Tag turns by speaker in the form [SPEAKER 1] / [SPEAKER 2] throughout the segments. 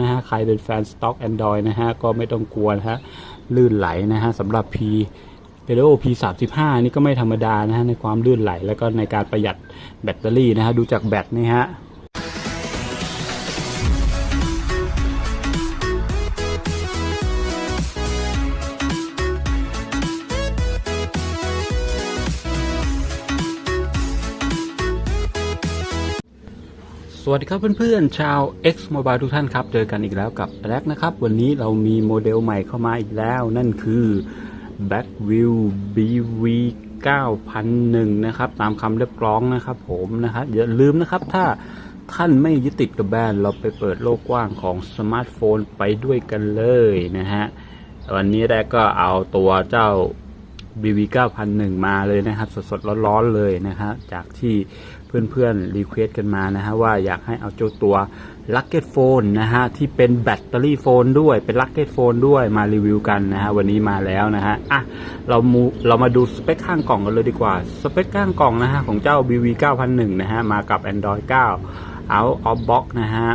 [SPEAKER 1] นะฮะ ใครเป็นแฟนสต็อก Android นะฮะ ก็ไม่ต้องกลัวนะฮะ ลื่นไหลนะฮะสำหรับ P p e l o P35 นี่ก็ไม่ธรรมดานะฮะ ในความลื่นไหล แล้วก็ในการประหยัดแบตเตอรี่นะฮะ ดูจากแบตนี่ฮะ สวัสดีครับเพื่อนๆ ชาว X Mobile ทุกท่านครับ เจอกันอีกแล้วกับแร็กนะครับ วันนี้เรามีโมเดลใหม่เข้ามาอีกแล้ว นั่นคือ Blackview BV 9001 นะครับ ตามคำเรียกร้องนะครับผมนะฮะอย่าลืมนะครับ ถ้าท่านไม่ยึดติดกับแบรนด์เราไปเปิดโลกกว้างของสมาร์ทโฟนไปด้วยกันเลยนะฮะ วันนี้แรกก็เอาตัวเจ้า BV 9001 มาเลยนะครับ สดๆร้อนๆเลยนะฮะจากที่ เพื่อนๆรีเควสกันมานะฮะว่าอยากให้เอาเจ้าตัว l u c k e t p h o n นะฮะที่เป็นแบตเตอรี่โฟนด้วยเป็น l u c k e t p h o n ด้วยมารีวิวกันนะฮะวันนี้มาแล้วนะฮะอะเรามูเรามาดูสเปคข้างกล่องกันเลยดีกว่า สเปคข้างกล่องนะฮะของเจ้า BV 9001นะฮะมากับ Android 9 Out of Box นะฮะ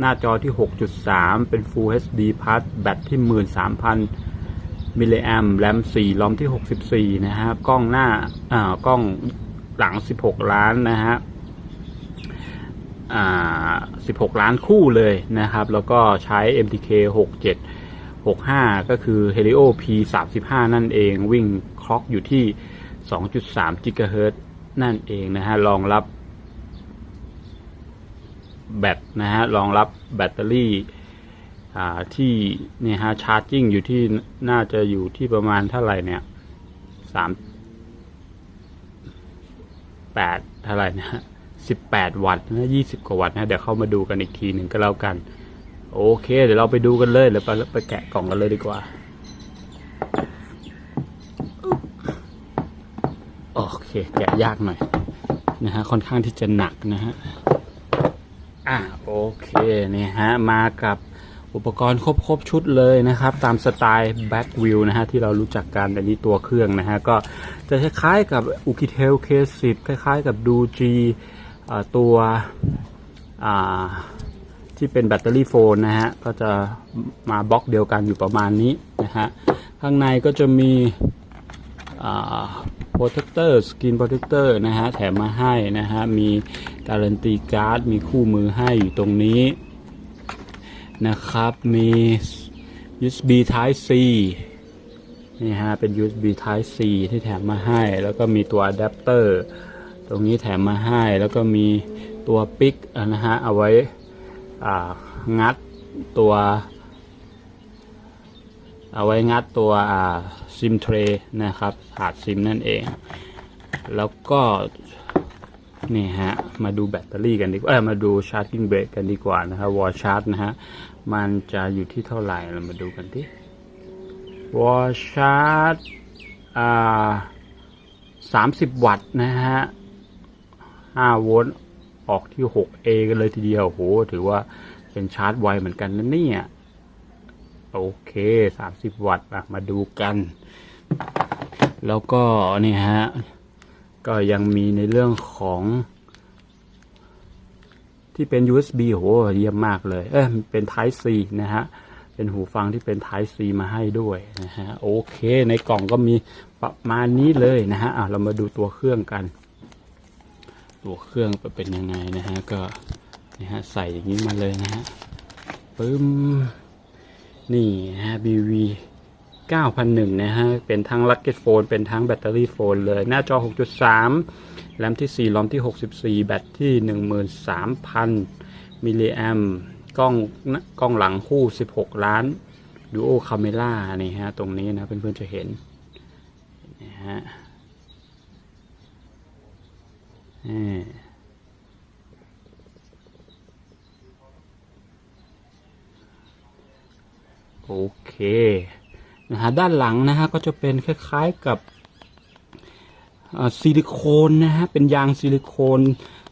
[SPEAKER 1] หน้าจอที่ 6.3 เป็น Full HD Plus แบตที่ 13,000มิลลิแอมแรม4ลอมที่ 64 นะฮะกล้องหน้าอ่ากล้อง หลัง 16 ล้านนะฮะอ่า16 ล้านคู่เลยนะครับ แล้วก็ใช้ MTK 67 65 ก็คือ Helio P 35 นั่นเองวิ่งคล็อกอยู่ที่ 2.3 GHz นั่นเองนะฮะรองรับแบตนะฮะรองรับแบตเตอรี่อ่าที่เนี่ยฮะชาร์จิ่งอยู่ที่น่าจะอยู่ที่ประมาณเท่าไหร่เนี่ยสาม แปดเท่าไหร่นะฮะสิบแปดวัตต์นะยี่สิบกว่าวัตต์นะเดี๋ยวเข้ามาดูกันอีกทีหนึ่งก็แล้วกัน โอเค เดี๋ยวเราไปดูกันเลยเดี๋ยวไปไปแกะกล่องกันเลยดีกว่าโอเคแกะยากหน่อยนะฮะค่อนข้างที่จะหนักนะฮะอะโอเคเนี่ยฮะมากับ อุปกรณ์ครบครบชุดเลยนะครับ ตามสไตล์ Back View นะฮะที่เรารู้จักกันอันนี้ตัวเครื่องนะฮะก็จะคล้ายๆกับ u k i t e l K10 คล้ายๆกับ d o g อ่าตัวที่เป็นแบตเตอรี่โฟนนะฮะก็จะมาบล็อกเดียวกันอยู่ประมาณนี้นะฮะข้างในก็จะมีโปรเทคเตอร์สกินโปรเทคเตอร์นะฮะแถมมาให้นะฮะมีการันตีการ์ดมีคู่มือให้อยู่ตรงนี้ นะครับ มี USB Type C นี่ฮะ เป็น USB Type C ที่แถมมาให้ แล้วก็มีตัวอะแดปเตอร์ ตรงนี้แถมมาให้ แล้วก็มีตัวปิกนะฮะ เอาไว้งัดตัว เอาไว้งัดตัวซิมเทรนะครับถาดซิมนั่นเอง แล้วก็ นี่ฮะ มาดูแบตเตอรี่กันดีกว่าเออมาดูชาร์จิ่งเบรกกันดีกว่านะครับวอลชาร์จนะฮะ มันจะอยู่ที่เท่าไหร่เรามาดูกันที่วอลชาร์จอ่าสามสิบวัตต์นะฮะห้าโวลต์ออกที่ 6A กันเลยทีเดียวโห ถือว่าเป็นชาร์จไวเหมือนกันนะเนี่ย โอเคสามสิบวัตต์มาดูกัน แล้วก็นี่ฮะ ก็ยังมีในเรื่องของ ที่เป็น USB โหเยี่ยมมากเลย เอ้ยเป็น Type C นะฮะ เป็นหูฟังที่เป็น Type C มาให้ด้วยนะฮะ โอเค ในกล่องก็มีประมาณนี้เลยนะฮะอะเรามาดูตัวเครื่องกัน ตัวเครื่องเป็นยังไงนะฮะ ก็นะฮะใส่อย่างนี้มาเลยนะฮะปึ้ม นี่นะฮะ BV 9001 นะฮะ เป็นทั้งลักเก็ตโฟน เป็นทั้งแบตเตอรี่โฟนเลย หน้าจอ 6.3 แรมที่4ลอมที่ 64 แบตที่ 13,000 มิลลิแอมกล้องกล้องหลังคู่ 16 ล้านดูโอคาเมล่านี่ฮะ ตรงนี้นะเพื่อนๆจะเห็นนะฮะโอเค นะฮะด้านหลังนะฮะก็จะเป็นคล้ายๆกับซิลิโคนนะฮะเป็นยางซิลิโคน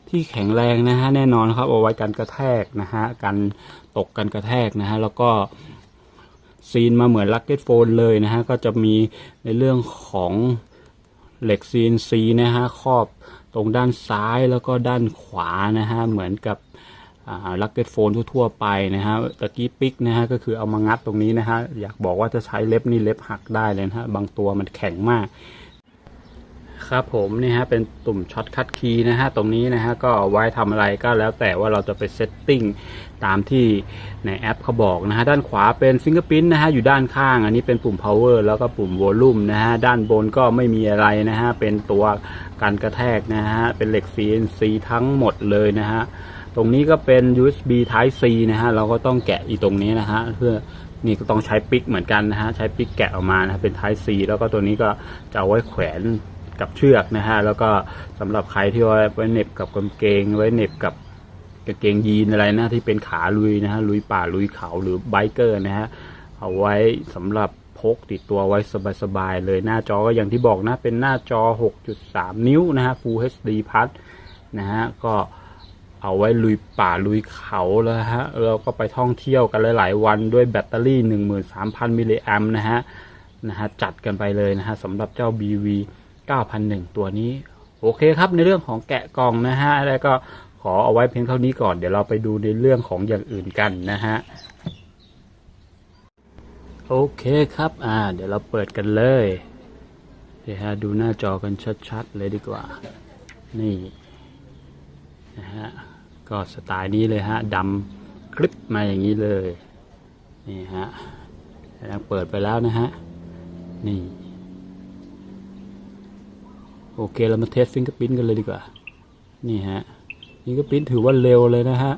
[SPEAKER 1] ที่แข็งแรงนะฮะแน่นอนครับเอาไว้กันกระแทกนะฮะกันตกกันกระแทกนะฮะแล้วก็ซีนมาเหมือนลักเก็ตโฟนเลยนะฮะก็จะมีในเรื่องของเหล็กซีนซีนะฮะครอบตรงด้านซ้ายแล้วก็ด้านขวานะฮะเหมือนกับ ลักเก็ตโฟนทั่วๆไปนะฮะตะกี้ปิกนะฮะก็คือเอามางัดตรงนี้นะฮะอยากบอกว่าจะใช้เล็บนี่เล็บหักได้เลยนะฮะบางตัวมันแข็งมาก ครับผมนี่ฮะเป็นตุ่มช็อตคัดคีย์นะฮะตรงนี้นะฮะก็ไว้ทำอะไรก็แล้วแต่ว่าเราจะไปเซตติ้งตามที่ในแอปเขาบอกนะฮะด้านขวาเป็นฟิงเกอร์พิ n นะฮะอยู่ด้านข้าง อันนี้เป็นปุ่ม power แล้วก็ปุ่ม volume นะฮะด้านบนก็ไม่มีอะไรนะฮะเป็นตัวการกระแทกนะฮะเป็นเหล็ก CNC ทั้งหมดเลยนะฮะ ตรงนี้ก็เป็น USB Type C นะฮะ เราก็ต้องแกะอีตรงนี้นะฮะ เพื่อ นี่ก็ต้องใช้ปิกเหมือนกันนะฮะ ใช้ปิกแกะออกมานะเป็น Type C แล้วก็ตัวนี้ก็จะเอาไว้แขวนกับเชือกนะฮะ แล้วก็สำหรับใครที่ว่าไว้เน็บกับกางเกง ไว้เน็บกับกางเกงยีนอะไรนะที่เป็นขาลุยนะฮะ ลุยป่าลุยเขาหรือไบเกอร์นะฮะ เอาไว้สำหรับพกติดตัวไว้สบายๆเลยหน้าจอก็อย่างที่บอกนะ เป็นหน้าจอ 6.3 นิ้วนะฮะ Full HD Plus นะฮะ ก็ เอาไว้ลุยป่าลุยเขาแล้วฮะเราก็ไปท่องเที่ยวกันหลาย ๆ วันด้วยแบตเตอรี่ 13,000 มิลลิแอมนะฮะนะฮะจัดกันไปเลยนะฮะสำหรับเจ้า BV 9001 ตัวนี้ โอเคครับในเรื่องของแกะกล่องนะฮะแล้วก็ขอเอาไว้เพียงเท่านี้ก่อนเดี๋ยวเราไปดูในเรื่องของอย่างอื่นกันนะฮะโอเคครับอ่าเดี๋ยวเราเปิดกันเลยเดี๋ยวฮะดูหน้าจอกันชัด ๆ เลยดีกว่า นี่นะฮะ ก็สไตล์นี้เลยฮะดำคลิปมาอย่างนี้เลยนี่ฮะแล้วเปิดไปแล้วนะฮะนี่โอเคเรามาเทสฟิงเกอร์พิ้นกันเลยดีกว่านี่ฮะฟิงเกอร์พิ้นถือว่าเร็วเลยนะฮะ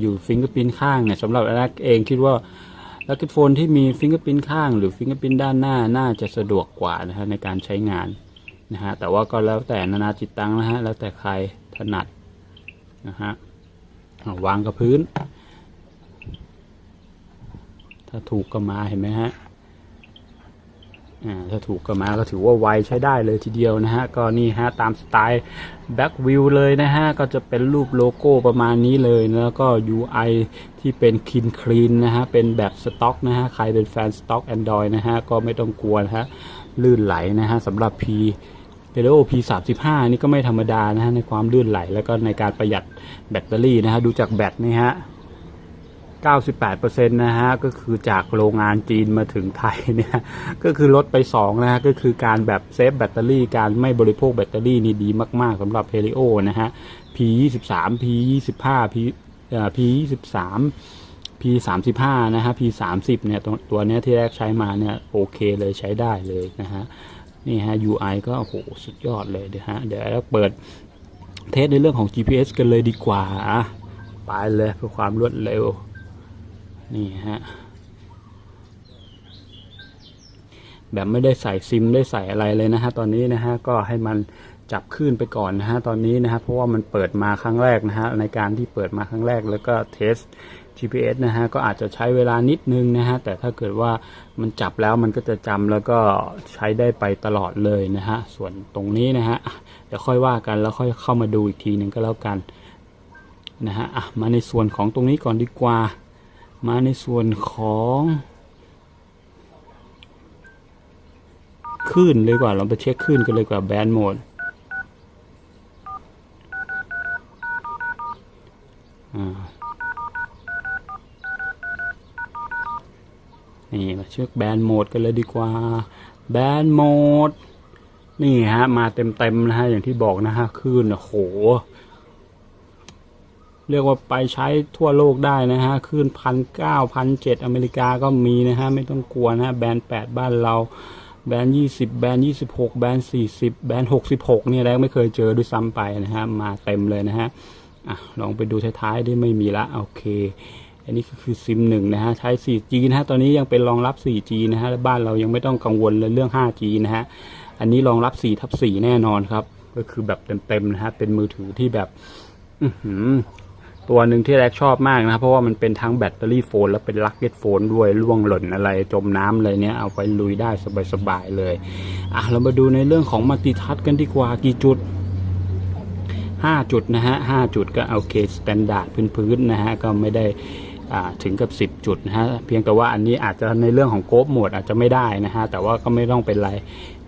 [SPEAKER 1] อยู่ฟิงเกอร์พิ้นข้างเนี่ยสำหรับแรกเองคิดว่าลักเก็ตโฟนที่มีฟิงเกอร์พิ้นข้างหรือฟิงเกอร์พิ้นด้านหน้าน่าจะสะดวกกว่านะฮะในการใช้งาน นะฮะ แต่ว่าก็แล้วแต่นานาจิตตังนะฮะ แล้วแต่ใครถนัดนะฮะวางกับพื้น ถ้าถูกก็มาเห็นไหมฮะอ่าถ้าถูกก็มาก็ถือว่าไวใช้ได้เลยทีเดียวนะฮะ ก็นี่ฮะตามสไตล์แบ็กวิวเลยนะฮะ ก็จะเป็นรูปโลโก้ประมาณนี้เลยแล้วก็ UI ที่เป็นคินคลีนนะฮะ เป็นแบบสต็อกนะฮะ ใครเป็นแฟนสต็อก Android นะฮะ ก็ไม่ต้องกลัวนะฮะ ลื่นไหลนะฮะสำหรับ P p e l o P 3 5 นี่ก็ไม่ธรรมดานะฮะในความลื่นไหล แล้วก็ในการประหยัดแบตเตอรี่นะฮะดูจากแบตนี่ฮะ 98%นะฮะก็คือจากโรงงานจีนมาถึงไทยเนี่ยก็คือลดไป 2 นะฮะก็คือการแบบเซฟแบตเตอรี่การไม่บริโภคแบตเตอรี่นี่ดีมาก ๆสำหรับเ h e l i o นะฮะ P 23 P 25 P เอ่อ P 23 P 35 นะฮะ P 30 เนี่ยตัวตัวเนี้ยที่แรกใช้มาเนี่ยโอเคเลยใช้ได้เลยนะฮะ นี่ฮะ UI ก็โหสุดยอดเลยเดี๋ยวฮะ เดี๋ยวเราเปิดเทสในเรื่องของ GPS กันเลยดีกว่าไปเลยเพื่อความรวดเร็ว นี่ฮะ แบบไม่ได้ใส่ซิมได้ใส่อะไรเลยนะฮะ ตอนนี้นะฮะ ก็ให้มันจับขึ้นไปก่อนนะฮะ ตอนนี้นะฮะ เพราะว่ามันเปิดมาครั้งแรกนะฮะ ในการที่เปิดมาครั้งแรกแล้วก็เทส GPS นะฮะก็อาจจะใช้เวลานิดนึงนะฮะแต่ถ้าเกิดว่ามันจับแล้วมันก็จะจำแล้วก็ใช้ได้ไปตลอดเลยนะฮะส่วนตรงนี้นะฮะเดี๋ยวค่อยว่ากันแล้วค่อยเข้ามาดูอีกทีหนึ่งก็แล้วกันนะฮะะมาในส่วนของตรงนี้ก่อนดีกว่า มาในส่วนของคลื่นเลยกว่าเราไปเช็คคลื่นกันเลยกว่าแบนด์โหมดอ่า นี่มาเช็คแบนโหมดกันเลยดีกว่าแบนโหมดนี่ฮะ มาเต็มๆนะฮะ อย่างที่บอกนะฮะคลื่นโอ้โหเรียกว่าไปใช้ทั่วโลกได้นะฮะขึ้นพันเก้าพันเจ็ดอเมริกาก็มีนะฮะ ไม่ต้องกลัวนะะแบนแปดบ้านเรา แบนยี่สิบแบนยี่สิบหกแบนสี่สิบแบนหกสิบหกเนี่ยแรกไม่เคยเจอด้วยซ้ำไปนะฮะ มาเต็มเลยนะฮะ อะ ลองไปดูท้ายๆได้ไม่มีละ โอเค อันนี้ก็คือซิมหนึ่งนะฮะใช้ 4G นะฮะตอนนี้ยังเป็นรองรับ 4G นะฮะและบ้านเรายังไม่ต้องกังวลเลยเรื่อง 5G นะฮะอันนี้รองรับ4ทับ4แน่นอนครับ ก็คือแบบเต็มๆนะฮะเป็นมือถือที่แบบอืตัวหนึ่งที่แรกชอบมากนะเพราะว่ามันเป็นทั้งแบตเตอรี่โฟน แล้วเป็นลักเก็ตโฟนด้วยล่วงหล่นอะไรจมน้ำอะไรเนี้ยเอาไปลุยได้สบายๆเลยอะเรามาดูในเรื่องของมัลติทัชกันดีกว่ากี่จุด5จุดนะฮะ5จุดก็โอเคสแตนดาร์ดพื้นๆนะฮะก็ไม่ได้ ถึงกับ 10 จุดนะฮะเพียงแต่ว่าอันนี้อาจจะในเรื่องของโกฟโหมดอาจจะไม่ได้นะฮะแต่ว่าก็ไม่ต้องเป็นไร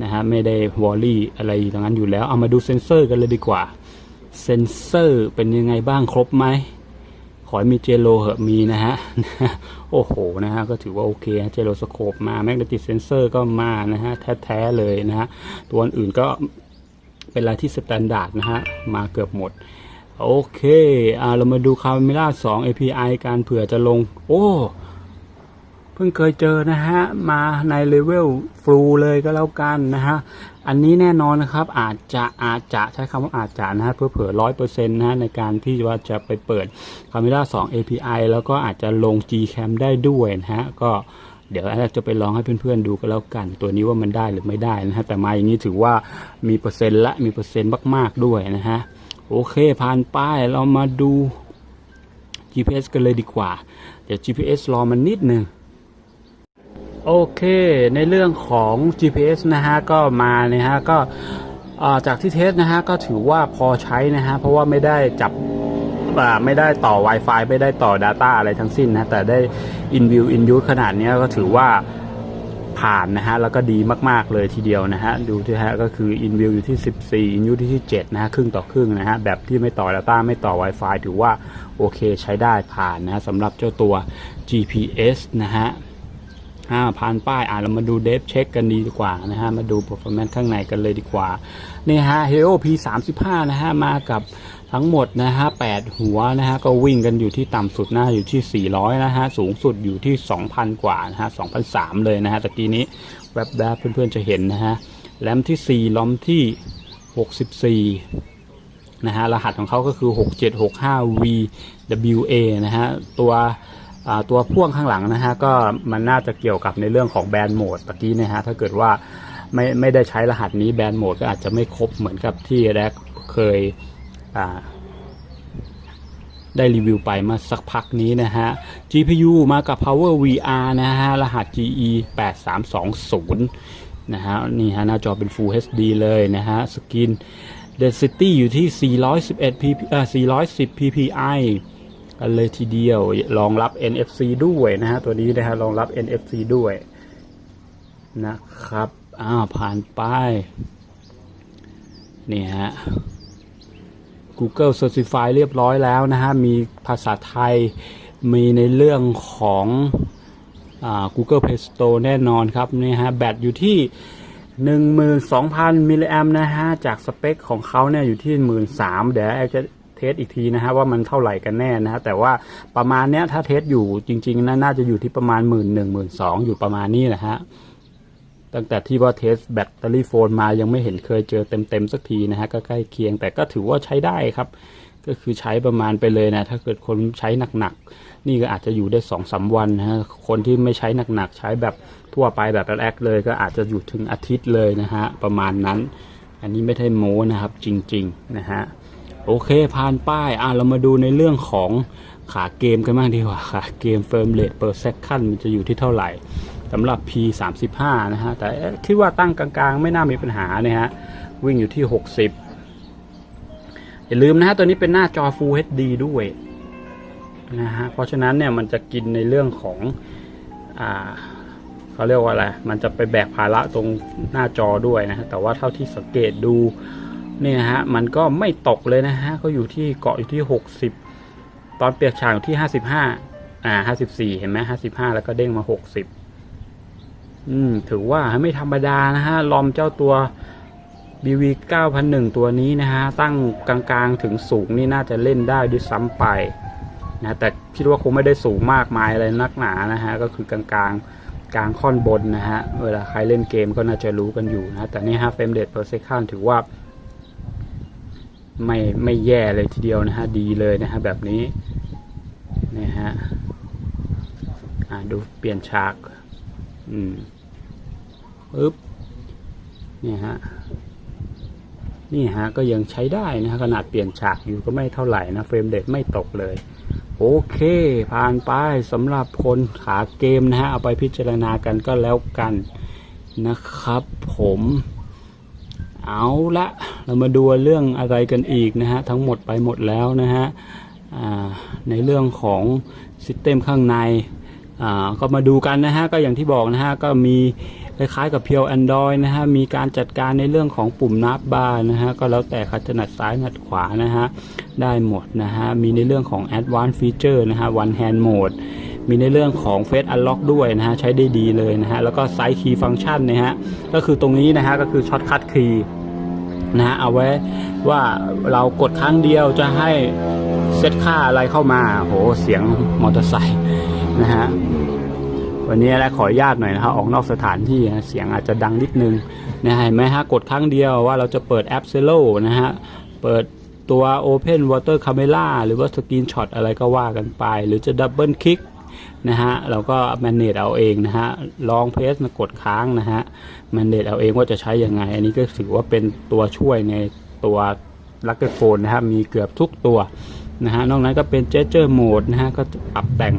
[SPEAKER 1] นะฮะไม่ได้วอลลี่อะไรตรงนั้นอยู่แล้ว เอามาดูเซนเซอร์กันเลยดีกว่าเซนเซอร์เป็นยังไงบ้างครบไหมขอให้มีเจโลเหอะมีนะฮะ โอ้โหนะฮะก็ถือว่าโอเคเจโลสโคปมาแมกเนติกเซนเซอร์ก็มานะฮะแท้ๆเลยนะฮะตัวอื่นก็เป็นอะไรที่สแตนดาร์ดนะฮะมาเกือบหมด โอเคอ่าเรามาดูคาเมล่า2 API การเผื่อจะลง โอ้เพิ่งเคยเจอนะฮะ มาในเลเวลฟลูเลยก็แล้วกันนะฮะ อันนี้แน่นอนนะครับ อาจจะอาจจะใช้คำว่าอาจจะนะฮะเพื่อเผื่อร้อยเปอร์เซ็นต์นะฮะ ในการที่ว่าจะไปเปิด Camera 2 API แล้วก็อาจจะลง Gcam ได้ด้วยนะฮะ ก็เดี๋ยวอาจะไปลองให้เพื่อนๆดูก็แล้วกัน ตัวนี้ว่ามันได้หรือไม่ได้นะฮะแต่มาอย่างนี้ถือว่ามีเปอร์เซ็นต์ละมีเปอร์เซ็นต์มากๆด้วยนะฮะ โอเคผ่านป้ายเรามาดู GPS กันเลยดีกว่า เดี๋ยว GPS รอมันนิดนึงโอเค ในเรื่องของ GPS นะฮะ ก็มานะฮะ ก็จากที่เทสนะฮะ ก็ถือว่าพอใช้นะฮะ เพราะว่าไม่ได้จับไม่ได้ต่อ Wi-Fi ไม่ได้ต่อ Data อะไรทั้งสิ้นนะ แต่ได้ in view in use ขนาดนี้ก็ถือว่า ผ่านนะฮะแล้วก็ดีมากๆเลยทีเดียวนะฮะดูที่ฮะก็คือ in view อยู่ที่ 14 in use ที่7นะฮะครึ่งต่อครึ่งนะฮะแบบที่ไม่ต่อ Data ไม่ต่อ Wi-Fi ถือว่าโอเคใช้ได้ผ่านนะฮะสำหรับเจ้าตัว GPS นะฮะอ่าผ่านป้าย อ่าเรามาดูเดฟเช็คกันดีดีกว่านะฮะ มาดู performance ข้างในกันเลยดีกว่า นี่ฮะ Helio P 3 5 นะฮะ มากับ ทั้งหมดนะฮะ8หัวนะฮะก็วิ่งกันอยู่ที่ต่ำสุดนะอยู่ที่ 400 นะฮะสูงสุดอยู่ที่ 2,000 กว่านะฮะ2,003เลยนะฮะตะกี้นี้แวบๆเพื่อนๆจะเห็นนะฮะแรมที่ 4ล้อมที่ 64นะฮะรหัสของเขาก็คือ 6765VWA นะฮะตัวตัวพ่วงข้างหลังนะฮะก็มันน่าจะเกี่ยวกับในเรื่องของแบนด์โหมดตะกี้นะฮะถ้าเกิดว่าไม่ไม่ได้ใช้รหัสนี้แบนด์โหมดก็อาจจะไม่ครบเหมือนกับที่แรกเคย ได้รีวิวไปมาสักพักนี้นะฮะ GPU มากับ Power VR นะฮะ รหัส GE 8320นะฮะ นี่ฮะ หน้าจอเป็น Full HD เลยนะฮะ สกิน Density อยู่ที่ 411 pp เอ่อ410 ppi กันเลยทีเดียว รองรับ NFC ด้วยนะฮะ ตัวนี้นะฮะ รองรับ NFC ด้วย นะครับ อ้าว ผ่านไป นี่ฮะ Google Certify เรียบร้อยแล้วนะฮะ มีภาษาไทย มีในเรื่องของอ Google Play Store แน่นอนครับ นี่ฮะ แบตอยู่ที่ 12,000 มิลลิแอมนะฮะ จากสเปคของเขาเนี่ยอยู่ที่ 13,000เดี๋ยวแอลจะเทสอีกทีนะฮะว่ามันเท่าไหร่กันแน่นะฮะแต่ว่าประมาณเนี้ยถ้าเทสอยู่จริงๆนะน่าจะอยู่ที่ประมาณ 1 1 0 0 0 2อยู่ประมาณนี้นะฮะ ตั้งแต่ที่ว่าเทสแบตเตอรี่โฟนมายังไม่เห็นเคยเจอเต็มๆสักทีนะฮะก็ใกล้เคียงแต่ก็ถือว่าใช้ได้ครับ ก็คือใช้ประมาณไปเลยนะถ้าเกิดคนใช้หนักๆนี่ก็อาจจะอยู่ได้สองสามวันนะฮะคนที่ไม่ใช้หนักๆใช้แบบทั่วไปแบบแรกๆเลย ก็อาจจะอยู่ถึงอาทิตย์เลยนะฮะประมาณนั้น อันนี้ไม่ได้โม้นะครับจริงๆนะฮะโอเคผ่านป้ายอะเรามาดูในเรื่องของขาเกมกันบ้างดีกว่าขาเกมเฟิร์มเรทเปอร์เซคันมันจะอยู่ที่เท่าไหร่ สำหรับ P 3 5 นะฮะแต่คิดว่าตั้งกลางๆ ไม่น่ามีปัญหาเนะฮะวิ่งอยู่ที่ 60 อย่าลืมนะฮะตัวนี้เป็นหน้าจอ Full HD ด้วยนะฮะเพราะฉะนั้นเนี่ยมันจะกินในเรื่องของอ่าเขาเรียกว่าอะไร มันจะไปแบกภาระตรงหน้าจอด้วยนะฮะแต่ว่าเท่าที่สังเกตดูเนี่ยฮะมันก็ไม่ตกเลยนะฮะก็อยู่ที่เกาะอยู่ที่ 60 ตอนเปียกฉากอยู่ที่ 55อ่า54 เห็นไหม55 แล้วก็เด้งมา 60 อืมถือว่าไม่ธรรมดานะฮะ ลอมเจ้าตัว BV 9001 ตัวนี้นะฮะ ตั้งกลางๆถึงสูงนี่น่าจะเล่นได้ด้วยซ้ำไปนะแต่คิดว่าคงไม่ได้สูงมากมายอะไรนักหนานะฮะ ก็คือกลางๆกลางค่อนบนนะฮะ เวลาใครเล่นเกมก็น่าจะรู้กันอยู่นะ แต่นี่ฮะเฟรมเรท per second ถือว่า ไม่ไม่แย่เลยทีเดียวนะฮะ ดีเลยนะฮะ แบบนี้นี่ฮะดูเปลี่ยนฉาก อืมปึ๊บเนี่ยฮะ นี่ฮะก็ยังใช้ได้นะฮะขนาดเปลี่ยนฉากอยู่ก็ไม่เท่าไหร่นะเฟรมเรทไม่ตกเลย โอเค ผ่านไปสำหรับคนขาเกมนะฮะ เอาไปพิจารณากันก็แล้วกันนะครับผมเอาละเรามาดูเรื่องอะไรกันอีกนะฮะ ทั้งหมดไปหมดแล้วนะฮะในเรื่องของซิสเต็มข้างใน อ่าก็มาดูกันนะฮะก็อย่างที่บอกนะฮะก็มีคล้ายๆกับเพียว Android นะฮะมีการจัดการในเรื่องของปุ่มนับบาร์นะฮะก็แล้วแต่ใครถนัดซ้ายถนัดขวานะฮะได้หมดนะฮะมีในเรื่องของ Advanced Feature นะฮะ One Hand Mode มีในเรื่องของ Face Unlock ด้วยนะฮะใช้ได้ดีเลยนะฮะแล้วก็ Side Key Function นะฮะก็คือตรงนี้นะฮะก็คือ Shortcut Key นะฮะเอาไว้ว่าเรากดครั้งเดียวจะให้เซตค่าอะไรเข้ามาโหเสียงมอเตอร์ไซค์ นะฮะวันนี้นะขออนุญาตหน่อยนะครับออกนอกสถานที่นะเสียงอาจจะดังนิดนึงนะฮะเห็นไหมฮะกดครั้งเดียวว่าเราจะเปิดแอป Cello นะฮะเปิดตัว Open Water Camera หรือว่า Screen Shot อะไรก็ว่ากันไป หรือจะดับเบิลคลิกนะฮะเราก็ manage เอาเองนะฮะลองเพสมากดค้างนะฮะ manage เอาเองว่าจะใช้ยังไง อันนี้ก็ถือว่าเป็นตัวช่วยในตัวลักเกอร์โฟนนะฮะมีเกือบทุกตัวนะฮะนอกนั้นก็เป็น gesture mode นะฮะก็ปรับแต่ง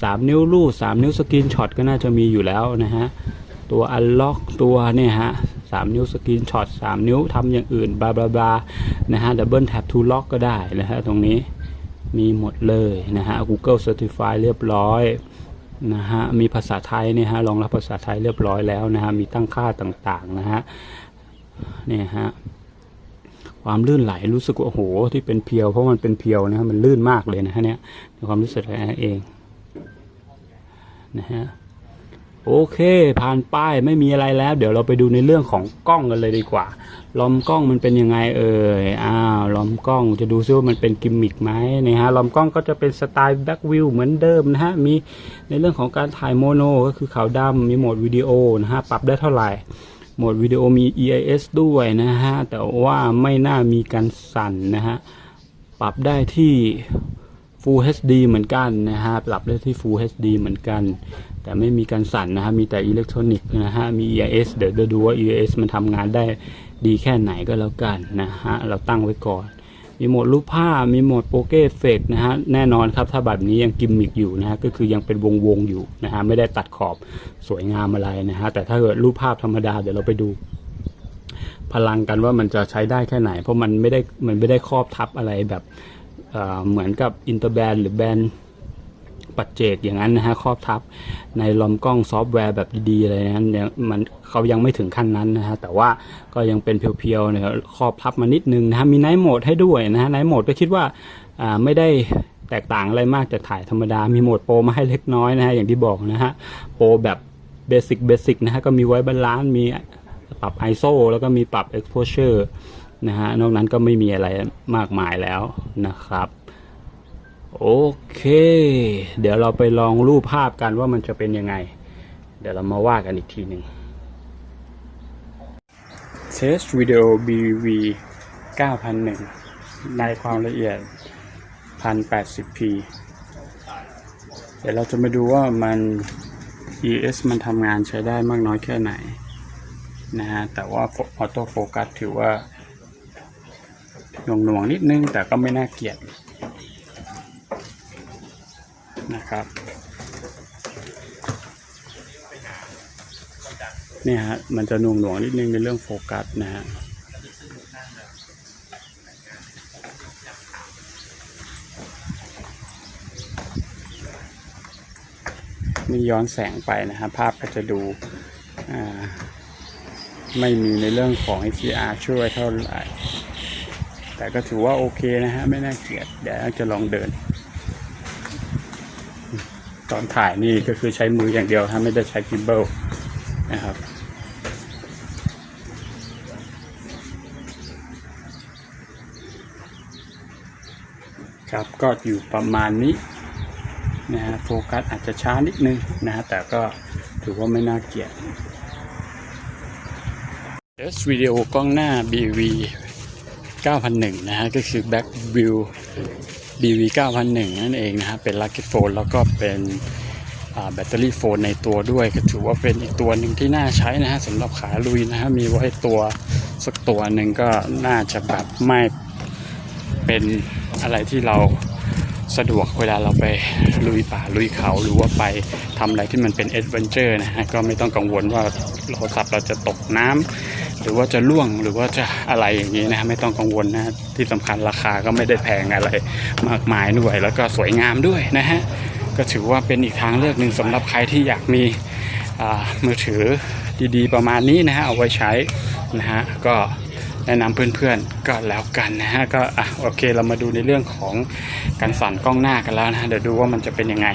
[SPEAKER 1] 3 นิ้วลูด3นิ้วสกรีนช็อตก็น่าจะมีอยู่แล้วนะฮะ ตัวอันล็อกตัวเนี่ยฮะสามนิ้วสกรีนช็อตสามนิ้วทำอย่างอื่นบลาบลาบลานะฮะดับเบิลแท็บทูล็อกก็ได้นะฮะตรงนี้มีหมดเลยนะฮะ Google Certify เรียบร้อยนะฮะมีภาษาไทยเนี่ยฮะรองรับภาษาไทยเรียบร้อยแล้วนะฮะมีตั้งค่าต่างๆนะฮะเนี่ยฮะความลื่นไหลรู้สึกว่าโอ้โหที่เป็นเพียวเพราะมันเป็นเพียวนะฮะมันลื่นมากเลยนะฮะเนี่ยความรู้สึกเอง นะฮะโอเค ผ่านป้ายไม่มีอะไรแล้ว เดี๋ยวเราไปดูในเรื่องของกล้องกันเลยดีกว่าล้อมกล้องมันเป็นยังไงเอ่ยอ้าวลอมกล้องจะดูซิว่ามันเป็นกิมมิกไหมนะฮะล้อมกล้องก็จะเป็นสไตล์แบ็กวิวเหมือนเดิมนะฮะมีในเรื่องของการถ่ายโมโนก็คือขาวดำมีโหมดวิดีโอนะฮะปรับได้เท่าไหร่โหมดวิดีโอมี EIS ด้วยนะฮะแต่ว่าไม่น่ามีการสั่นนะฮะปรับได้ที่ Full HD เหมือนกันนะฮะ ปรับได้ที่ Full HD เหมือนกัน แต่ไม่มีการสั่นนะฮะ มีแต่อิเล็กทรอนิกส์นะฮะ มี EIS เดี๋ยวดูว่า EIS มันทำงานได้ดีแค่ไหนก็แล้วกันนะฮะ เราตั้งไว้ก่อน มีโหมดรูปภาพ มีโหมดโปรเกเฟกนะฮะ แน่นอนครับ ถ้าแบบนี้ยังกิมมิกอยู่นะฮะ ก็คือยังเป็นวงวงๆอยู่นะฮะ ไม่ได้ตัดขอบสวยงามอะไรนะฮะ แต่ถ้าเกิดรูปภาพธรรมดาเดี๋ยวเราไปดูพลังกันว่ามันจะใช้ได้แค่ไหน เพราะมันไม่ได้มันไม่ได้ครอบทับอะไรแบบ เหมือนกับอินเตอร์แบนหรือแบนปัจเจกอย่างนั้นนะฮะครอบทับในลอมกล้องซอฟต์แวร์แบบดีๆอะไรนั้นเนี่ยมันเขายังไม่ถึงขั้นนั้นนะฮะแต่ว่าก็ยังเป็นเพียวๆเนี่ยครอบทับมานิดนึงนะฮะมีไนท์โหมดให้ด้วยนะฮะไนท์โหมดก็คิดว่าอ่าไม่ได้แตกต่างอะไรมากจากถ่ายธรรมดา มีโหมดโปรมาให้เล็กน้อยนะฮะอย่างที่บอกนะฮะโปรแบบเบสิกเบสิกนะฮะก็มีไว้บาลานซ์มีปรับ ISO แล้วก็มีปรับ exposure นะฮะนอกนั้นก็ไม่มีอะไรมากมายแล้วนะครับ โอเค เดี๋ยวเราไปลองรูปภาพกันว่ามันจะเป็นยังไง เดี๋ยวเรามาว่ากันอีกทีหนึ่ง Test Video BV 9001 ในความละเอียด 1080p เดี๋ยวเราจะมาดูว่ามัน ES มันทำงานใช้ได้มากน้อยแค่ไหนนะฮะ แต่ว่าออโต้โฟกัสถือว่า หน่วงๆนิดนึงแต่ก็ไม่น่าเกลียดนะครับนี่ฮะมันจะหน่วงหน่วงๆนิดนึงในเรื่องโฟกัสนะฮะนี่ย้อนแสงไปนะฮะภาพก็จะดูไม่มีในเรื่องของ HDR ช่วยเท่าไหร่ แต่ก็ถือว่าโอเคนะฮะ ไม่น่าเกลียดเดี๋ยวจะลองเดิน ตอนถ่ายนี่ก็คือใช้มืออย่างเดียวฮะไม่ได้ใช้กิมเบิลนะครับครับก็อยู่ประมาณนี้นะฮะโฟกัสอาจจะช้านิดนึงนะฮะแต่ก็ถือว่าไม่น่าเกลียด S วิดีโอกล้องหน้า BV 9001 นะฮะก็คือ Back View BV 9001 นั่นเองนะฮะเป็น Lucky Phone แล้วก็เป็นแบตเตอรี่โฟนในตัวด้วยก็ถือว่าเป็นอีกตัวหนึ่งที่น่าใช้นะฮะสำหรับขาลุยนะฮะมีไว้ตัวสักตัวหนึ่งก็น่าจะแบบไม่เป็นอะไรที่เรา สะดวกเวลาเราไปลุยป่าลุยเขาหรือว่าไปทำอะไรที่มันเป็นเอดเวนเจอร์นะฮะก็ไม่ต้องกังวลว่าโทรศัพท์เราจะตกน้ำหรือว่าจะล่วงหรือว่าจะอะไรอย่างนี้นะฮะไม่ต้องกังวลนะฮะที่สำคัญราคาก็ไม่ได้แพงอะไรมากมายด้วย แล้วก็สวยงามด้วยนะฮะก็ถือว่าเป็นอีกทางเลือกหนึ่งสำหรับใครที่อยากมีอ่ามือถือดีๆ ประมาณนี้นะฮะเอาไว้ใช้นะฮะก็ แนะนำเพื่อนๆก็แล้วกันนะฮะก็อะโอเคเรามาดูในเรื่องของการสั่นกล้องหน้ากันแล้วนะเดี๋ยวดูว่ามันจะเป็นยังไง